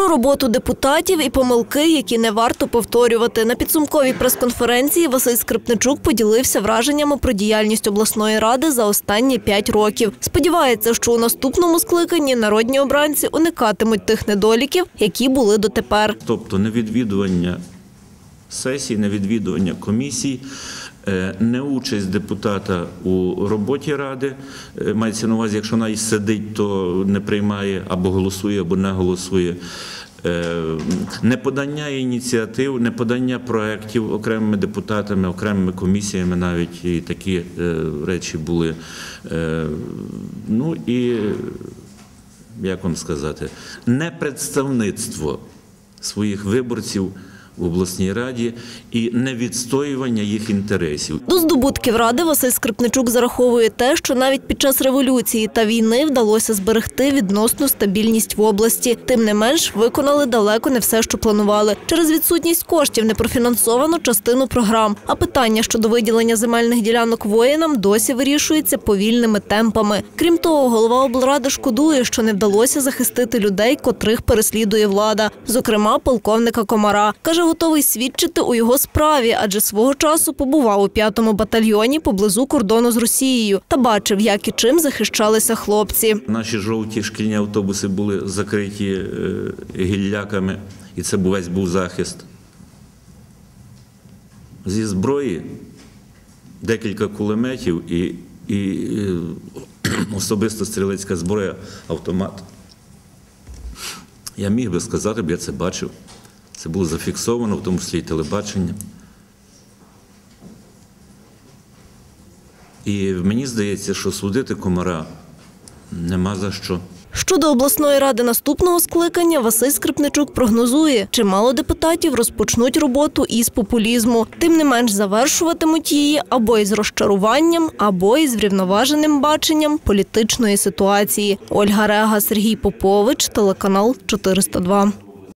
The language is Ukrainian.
Про роботу депутатів і помилки, які не варто повторювати. На підсумковій прес-конференції Василь Скрипничук поділився враженнями про діяльність обласної ради за останні п'ять років. Сподівається, що у наступному скликанні народні обранці уникатимуть тих недоліків, які були дотепер. Тобто невідвідування сесій, невідвідування комісій, неучасть депутата у роботі ради. Е, Мається на увазі, якщо вона і сидить, то не приймає або голосує, або не голосує. Е, Неподання ініціатив, неподання проєктів окремими депутатами, окремими комісіями навіть і такі е, речі були. Е, Ну і як вам сказати, не представництво своїх виборців в обласній раді і не відстоювання їх інтересів. До здобутків ради Василь Скрипничук зараховує те, що навіть під час революції та війни вдалося зберегти відносну стабільність в області. Тим не менш, виконали далеко не все, що планували. Через відсутність коштів не профінансовано частину програм. А питання щодо виділення земельних ділянок воїнам досі вирішується повільними темпами. Крім того, голова облради шкодує, що не вдалося захистити людей, котрих переслідує влада, зокрема полковника Комара. Каже, готовий свідчити у його справі, адже свого часу побував у п'ятому батальйоні поблизу кордону з Росією та бачив, як і чим захищалися хлопці. Наші жовті шкільні автобуси були закриті е, гілляками, і це весь був захист. Зі зброї декілька кулеметів і, і е, особисто стрілецька зброя, автомат. Я міг би сказати, б я це бачив. Це було зафіксовано, в тому числі і телебачення. І мені здається, що судити комара нема за що. Щодо обласної ради наступного скликання, Василь Скрипничук прогнозує, чимало депутатів розпочнуть роботу із популізму. Тим не менш завершуватимуть її або із розчаруванням, або із врівноваженим баченням політичної ситуації. Ольга Рега, Сергій Попович, телеканал 402.